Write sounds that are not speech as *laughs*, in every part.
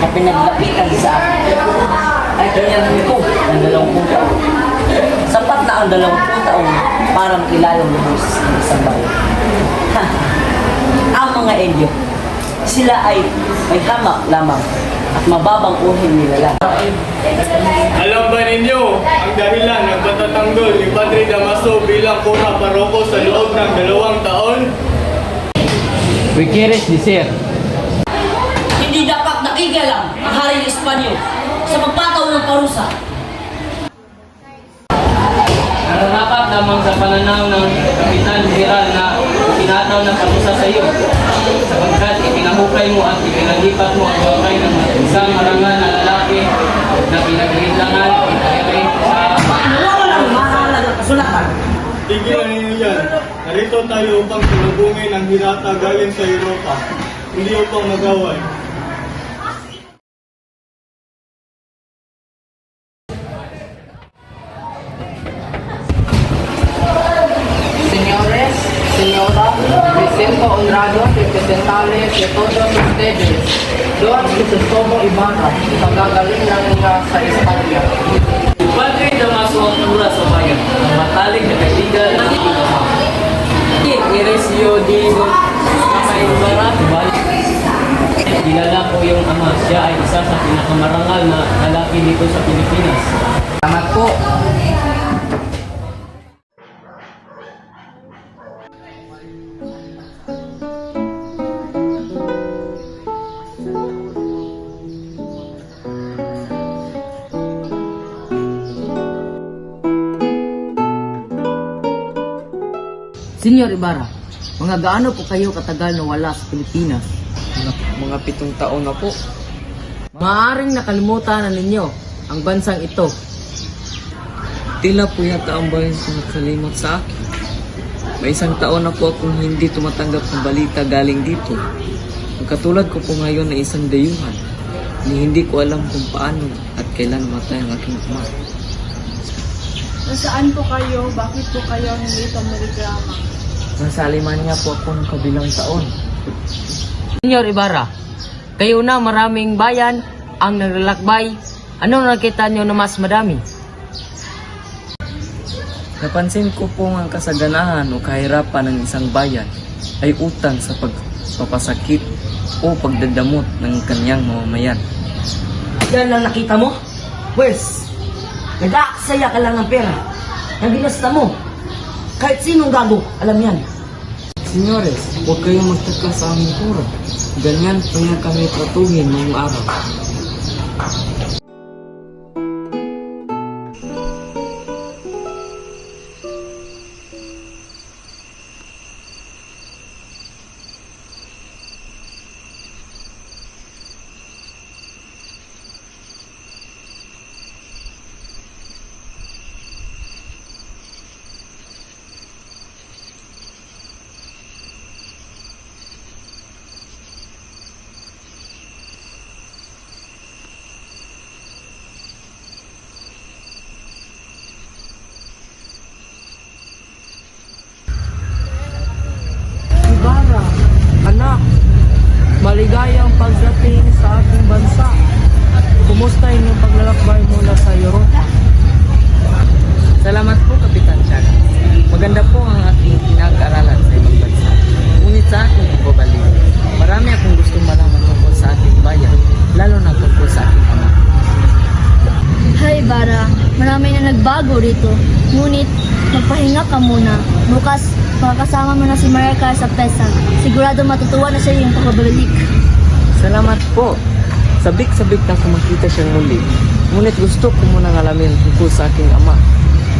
na pinaglapitan sa akin ay kanyang ko ng dalawampung taon. Sapat na ang dalawampung taon para makilala mo sa isang bayan. Ha! Ang mga Elyo, sila ay may hamak lamang at mababang uhin nila lang. Alam ba ninyo ang dahilan ng patatanggol ni Padre Damaso bilang kura paroko sa loob ng dalawang taon? We quieres decir, Hindi dapat nakikialam ang hari ng Espanyol sa pagpataw parusa. nararapat lamang sa pananaw ng Kapitan General na tinataw ng parusa sa iyo sapagkat ipinahukay mo at ipinalipat mo ang bangkay ng isang marangal na lalaki na pinaghilangan mahalagang kasulatan. Tigilan ninyo yan. Narito tayo upang sinubungin ang hirata galing sa Europa. Hindi upang magaway. Presentarles a todos ustedes Don Crisostomo Ibarra, pagagaling lang niya sa Espanya. Padre Damaso ang tura sa bayan, ang matalik na kaibigan ng ama. Iresio Diego Ibarra, balik. Kilala ko yung ama, siya ay isa sa pinakamarangal na lalaki dito sa Pilipinas. Salamat po. Senyor Ibarra, mga gaano po kayo katagal na wala sa Pilipinas? Mga pitong taon na po. Maaaring nakalimutan na ninyo ang bansang ito. Tila po yata ang bayan ko nakalimot sa akin. May isang taon na po akong hindi tumatanggap ng balita galing dito. Ang katulad ko po ngayon na isang dayuhan, ni hindi ko alam kung paano at kailan matay ang aking ama. Nasaan po kayo? Bakit po kayo hindi pumiligrama? Nasa Alemanya po ako ng kabilang taon. Senyor Ibarra, kayo na maraming bayan ang naglalakbay. Ano nakita nyo na mas madami? Napansin ko po ang kasaganahan o kahirapan ng isang bayan ay utang sa pagpapasakit o pagdadamot ng kanyang mamamayan. Yan lang nakita mo? Pwes, nag-aaksaya ka lang ng pera. Ang ginasta mo. Kahit sinong gago, alam yan. Senyores, huwag kayong magtaka sa aming kura. Ganyan po niya kami noong araw. Nagbago dito. Ngunit, magpahinga ka muna. Bukas, makakasama mo na si Marica sa PESA. Sigurado matutuwa na siya yung pagkabalik. Salamat po. Sabik-sabik na kumakita siyang muli. Ngunit gusto ko munang alamin tungkol sa aking ama.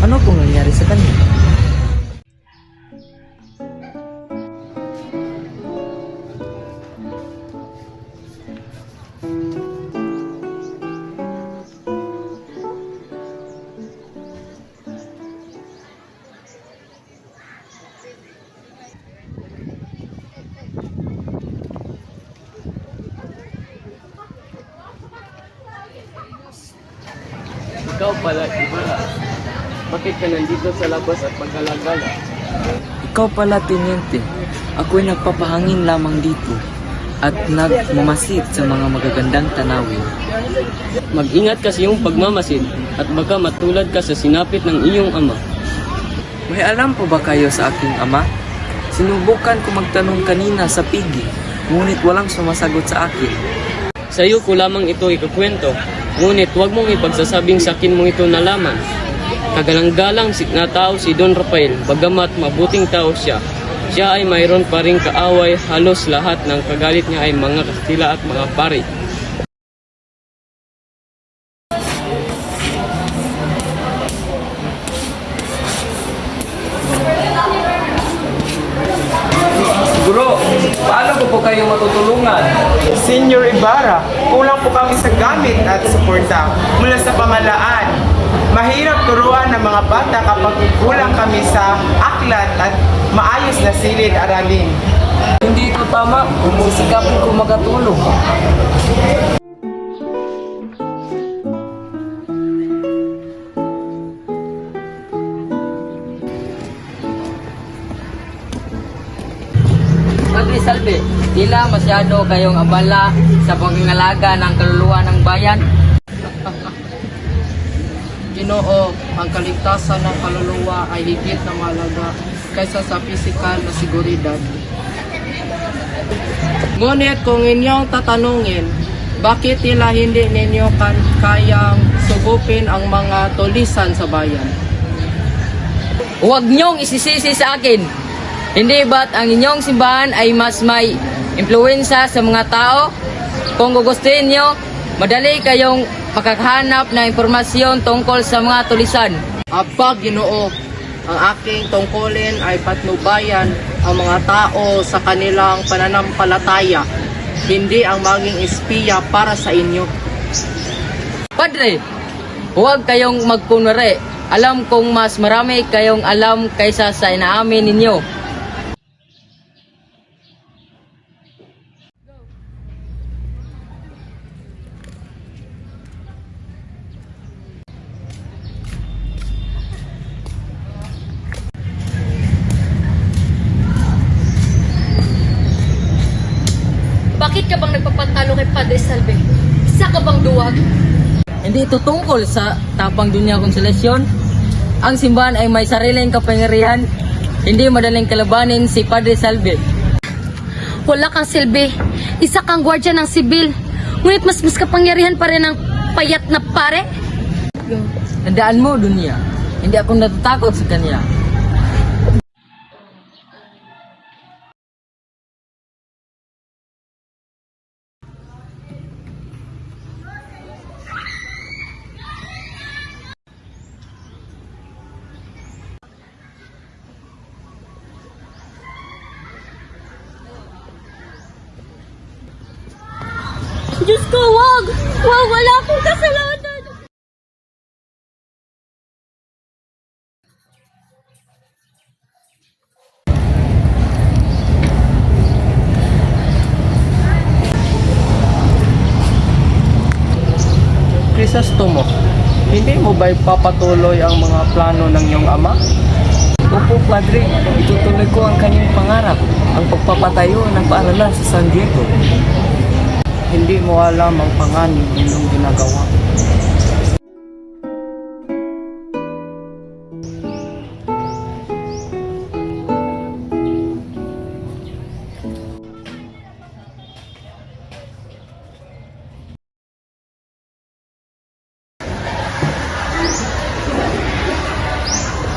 Ano pong nangyari sa kanya? Bakit ka nandito sa labas at pagkalagala? Ikaw pala, Teniente. Ako'y nagpapahangin lamang dito at nagmamasid sa mga magagandang tanawin. Mag-ingat ka sa iyong pagmamasid at baka matulad ka sa sinapit ng iyong ama. May alam po ba kayo sa aking ama? Sinubukan ko magtanong kanina sa pigi, ngunit walang sumasagot sa akin. Sa iyo ko lamang ito ikakwento, ngunit huwag mong ipagsasabing sa akin mo ito nalaman. Kagalang-galang si na tao si Don Rafael, bagamat mabuting tao siya. Siya ay mayroon pa ring kaaway, halos lahat ng kagalit niya ay mga Kastila at mga pari. Guro, paano ko po kayo matutulungan? Senior Ibarra, kulang po kami sa gamit at suporta mula sa pamalaan. Mahirap turuan ng mga bata kapag kulang kami sa aklat at maayos na silid aralin. Hindi ito tama, sisikapin ko makatulong. Padre Salve, tila masyado kayong abala sa pangingalaga ng kaluluwa ng bayan. Ginoo, ang kaligtasan ng kaluluwa ay higit na mahalaga kaysa sa pisikal na seguridad. Ngunit kung inyong tatanungin, bakit tila hindi ninyo kayang sugupin ang mga tulisan sa bayan? Huwag niyong isisisi sa akin. Hindi ba't ang inyong simbahan ay mas may impluensya sa mga tao? Kung gugustuhin niyo, madali kayong makakahanap ng impormasyon tungkol sa mga tulisan. Aba, Ginoo, ang aking tungkulin ay patnubayan ang mga tao sa kanilang pananampalataya, hindi ang maging espiya para sa inyo. Padre, huwag kayong magkunwari. Alam kong mas marami kayong alam kaysa sa inaamin ninyo. Bakit ka bang nagpapatalo kay Padre Salve? Isa ka bang duwag? Hindi ito tungkol sa tapang dunya konsolasyon. Ang simbahan ay may sariling kapangyarihan. Hindi madaling kalabanin si Padre Salve. Wala kang silbi. Isa kang gwardya ng sibil. Ngunit mas mas kapangyarihan pa rin ang payat na pare. Tandaan mo, dunya. Hindi ako natatakot sa kanya. Ko, wag! Wag, wala akong kasalanan! Crisostomo, hindi mo ba ipapatuloy ang mga plano ng iyong ama? Opo, Padre, itutuloy ko ang kanyang pangarap, ang pagpapatayo ng paaralan sa San Diego. Hindi mo alam ang panganib ng ginagawa.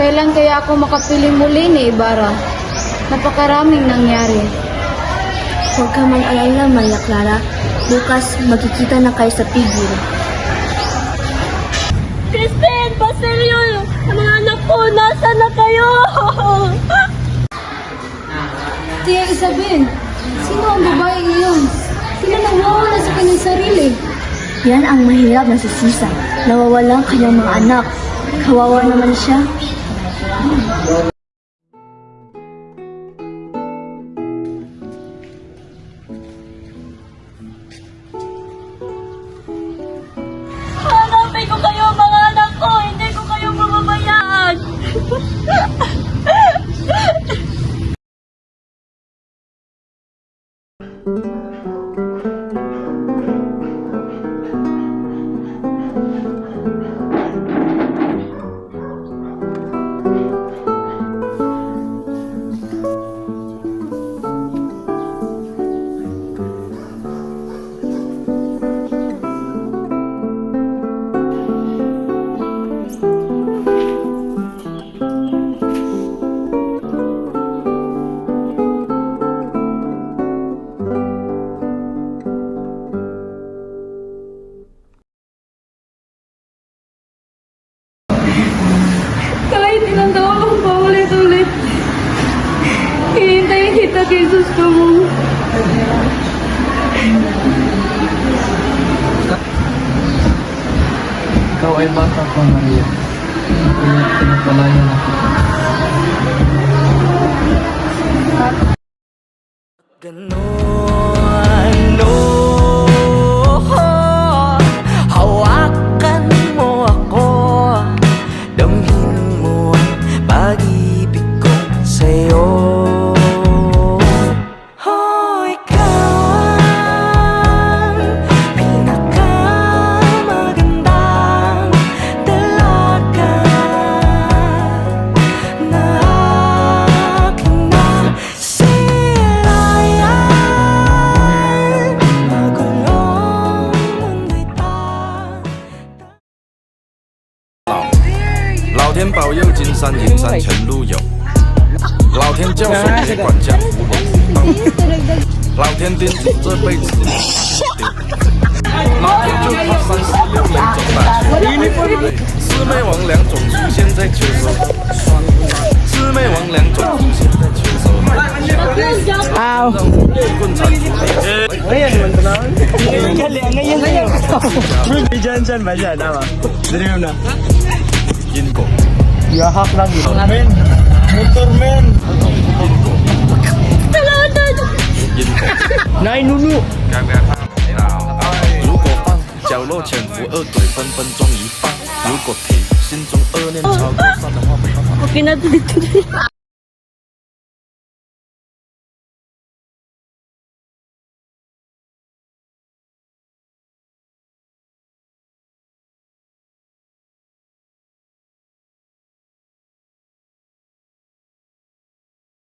Kailan kaya ako makapili muli ni Ibarra? Napakaraming nangyari. Huwag ka mang alala, Maria Clara. Bukas, magkikita na kayo sa pigil. Christine! Basilio! Ang mga anak ko, nasa na kayo? *laughs* Tia Isabel, sino ang babaeng iyon? Sila nawawala sa kanyang sarili. Yan ang mahirap na si Sisa. Nawawalan kanyang mga anak. Kawawa naman siya. Ano 山银山全路有。老天教唆别管家福我老天叮嘱这辈子你丢。老天就怕三十六年走大学。魑魅魍魉总出现在秋收。魑魅魍魉总出现在秋收。让虎棍铲除你。 Inko. Yahak lagi. Men, motor men. Inko. Nai nunu. 如果放角落潜伏恶鬼分分钟一放，如果提心中恶念超过善的话，没办法。 Okay na dito.